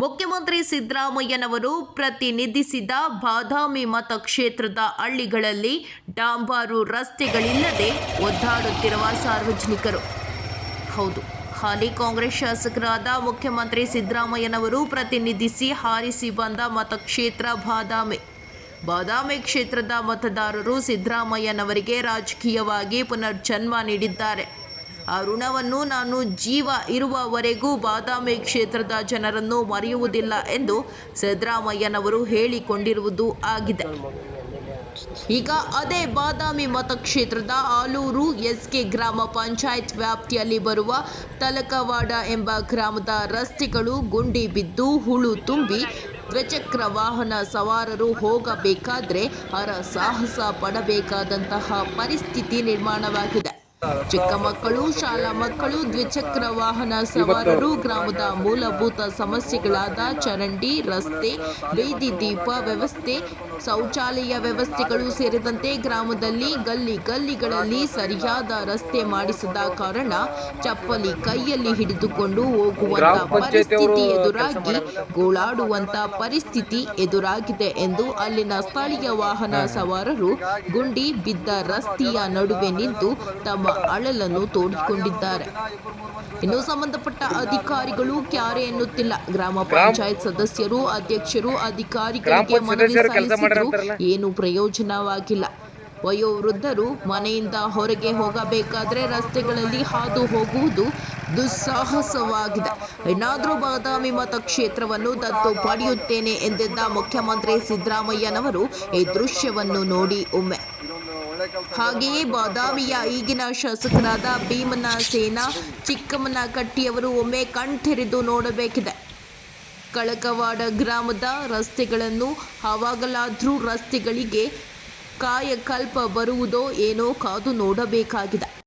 ಮುಖ್ಯಮಂತ್ರಿ ಸಿದ್ದರಾಮಯ್ಯನವರು ಪ್ರತಿನಿಧಿಸಿದ ಬಾದಾಮಿ ಮತಕ್ಷೇತ್ರದ ಹಳ್ಳಿಗಳಲ್ಲಿ ಡಾಂಬಾರು ರಸ್ತೆಗಳಿಲ್ಲದೆ ಒದ್ದಾಡುತ್ತಿರುವ ಸಾರ್ವಜನಿಕರು. ಹೌದು, ಹಾಲಿ ಕಾಂಗ್ರೆಸ್ ಶಾಸಕರಾದ ಮುಖ್ಯಮಂತ್ರಿ ಸಿದ್ದರಾಮಯ್ಯನವರು ಪ್ರತಿನಿಧಿಸಿ ಹಾರಿಸಿ ಬಂದ ಮತಕ್ಷೇತ್ರ ಬಾದಾಮಿ. ಬಾದಾಮಿ ಕ್ಷೇತ್ರದ ಮತದಾರರು ಸಿದ್ದರಾಮಯ್ಯನವರಿಗೆ ರಾಜಕೀಯವಾಗಿ ಪುನರ್ಜನ್ಮ ನೀಡಿದ್ದಾರೆ. ಆ ಋಣವನ್ನು ನಾನು ಜೀವ ಇರುವವರೆಗೂ ಬಾದಾಮಿ ಕ್ಷೇತ್ರದ ಜನರನ್ನು ಮರೆಯುವುದಿಲ್ಲ ಎಂದು ಸಿದ್ದರಾಮಯ್ಯನವರು ಹೇಳಿಕೊಂಡಿರುವುದು ಆಗಿದೆ. ಈಗ ಅದೇ ಬಾದಾಮಿ ಮತಕ್ಷೇತ್ರದ ಆಲೂರು ಎಸ್ಕೆ ಗ್ರಾಮ ಪಂಚಾಯತ್ ವ್ಯಾಪ್ತಿಯಲ್ಲಿ ಬರುವ ತಲಕವಾಡ ಎಂಬ ಗ್ರಾಮದ ರಸ್ತೆಗಳು ಗುಂಡಿ ಬಿದ್ದು ಹುಳು ತುಂಬಿ ದ್ವಿಚಕ್ರ ವಾಹನ ಸವಾರರು ಹೋಗಬೇಕಾದ್ರೆ ಹರ ಸಾಹಸ ಪಡಬೇಕಾದಂತಹ ಪರಿಸ್ಥಿತಿ ನಿರ್ಮಾಣವಾಗಿದೆ. ಚಿಕ್ಕ ಮಕ್ಕಳು ಶಾಲಾ ಮಕ್ಕಳು ದ್ವಿಚಕ್ರ ವಾಹನ ಸವಾರರು ಗ್ರಾಮದ ಮೂಲಭೂತ ಸಮಸ್ಯೆಗಳಾದ ಚರಂಡಿ ರಸ್ತೆ ಬೀದಿ ದೀಪ ವ್ಯವಸ್ಥೆ ಶೌಚಾಲಯ ವ್ಯವಸ್ಥೆಗಳು ಸೇರಿದಂತೆ ಗ್ರಾಮದಲ್ಲಿ ಗಲ್ಲಿ ಗಲ್ಲಿಗಳಲ್ಲಿ ಸರಿಯಾದ ರಸ್ತೆ ಮಾಡಿಸದ ಕಾರಣ ಚಪ್ಪಲಿ ಕೈಯಲ್ಲಿ ಹಿಡಿದುಕೊಂಡು ಹೋಗುವಂತ ಪರಿಸ್ಥಿತಿ ಎದುರಾಗಿ ಗೋಳಾಡುವಂತ ಪರಿಸ್ಥಿತಿ ಎದುರಾಗಿದೆ ಎಂದು ಅಲ್ಲಿನ ಸ್ಥಳೀಯ ವಾಹನ ಸವಾರರು ಗುಂಡಿ ಬಿದ್ದ ರಸ್ತೆಯ ನಡುವೆ ನಿಂತು ತಮ್ಮ ಅಳಲನ್ನು ತೋಡಿಕೊಂಡಿದ್ದಾರೆ. ಇನ್ನು ಸಂಬಂಧಪಟ್ಟ ಅಧಿಕಾರಿಗಳು ಕ್ಯಾರೆ ಎನ್ನುತ್ತಿಲ್ಲ. ಗ್ರಾಮ ಪಂಚಾಯತ್ ಸದಸ್ಯರು ಅಧ್ಯಕ್ಷರು ಅಧಿಕಾರಿಗಳಿಗೆ ಮನವಿ ಸಲ್ಲಿಸಿದ್ರು ಏನು ಪ್ರಯೋಜನವಾಗಿಲ್ಲ. ವಯೋವೃದ್ಧರು ಮನೆಯಿಂದ ಹೊರಗೆ ಹೋಗಬೇಕಾದ್ರೆ ರಸ್ತೆಗಳಲ್ಲಿ ಹಾದು ಹೋಗುವುದು ದುಸ್ಸಾಹಸವಾಗಿದೆ. ಇನ್ನಾದರೂ ಬಾದಾಮಿ ಮತಕ್ಷೇತ್ರವನ್ನು ದತ್ತು ಪಡೆಯುತ್ತೇನೆ ಎಂದಿದ್ದ ಮುಖ್ಯಮಂತ್ರಿ ಸಿದ್ದರಾಮಯ್ಯನವರು ಈ ದೃಶ್ಯವನ್ನು ನೋಡಿ ಒಮ್ಮೆ. ಹಾಗೆಯೇ ಬಾದಾಮಿಯ ಈಗಿನ ಶಾಸಕರಾದ ಭೀಮನ ಸೇನಾ, ಚಿಕ್ಕಮ್ಮನ ಕಟ್ಟಿಯವರು ಒಮ್ಮೆ ಕಣ್ತೆರೆದು ನೋಡಬೇಕಿದೆ. ಕಳಕವಾಡ ಗ್ರಾಮದ ರಸ್ತೆಗಳನ್ನು ಆವಾಗಲಾದರೂ ರಸ್ತೆಗಳಿಗೆ ಕಾಯಕಲ್ಪ ಬರುವುದೋ ಏನೋ ಕಾದು ನೋಡಬೇಕಾಗಿದೆ.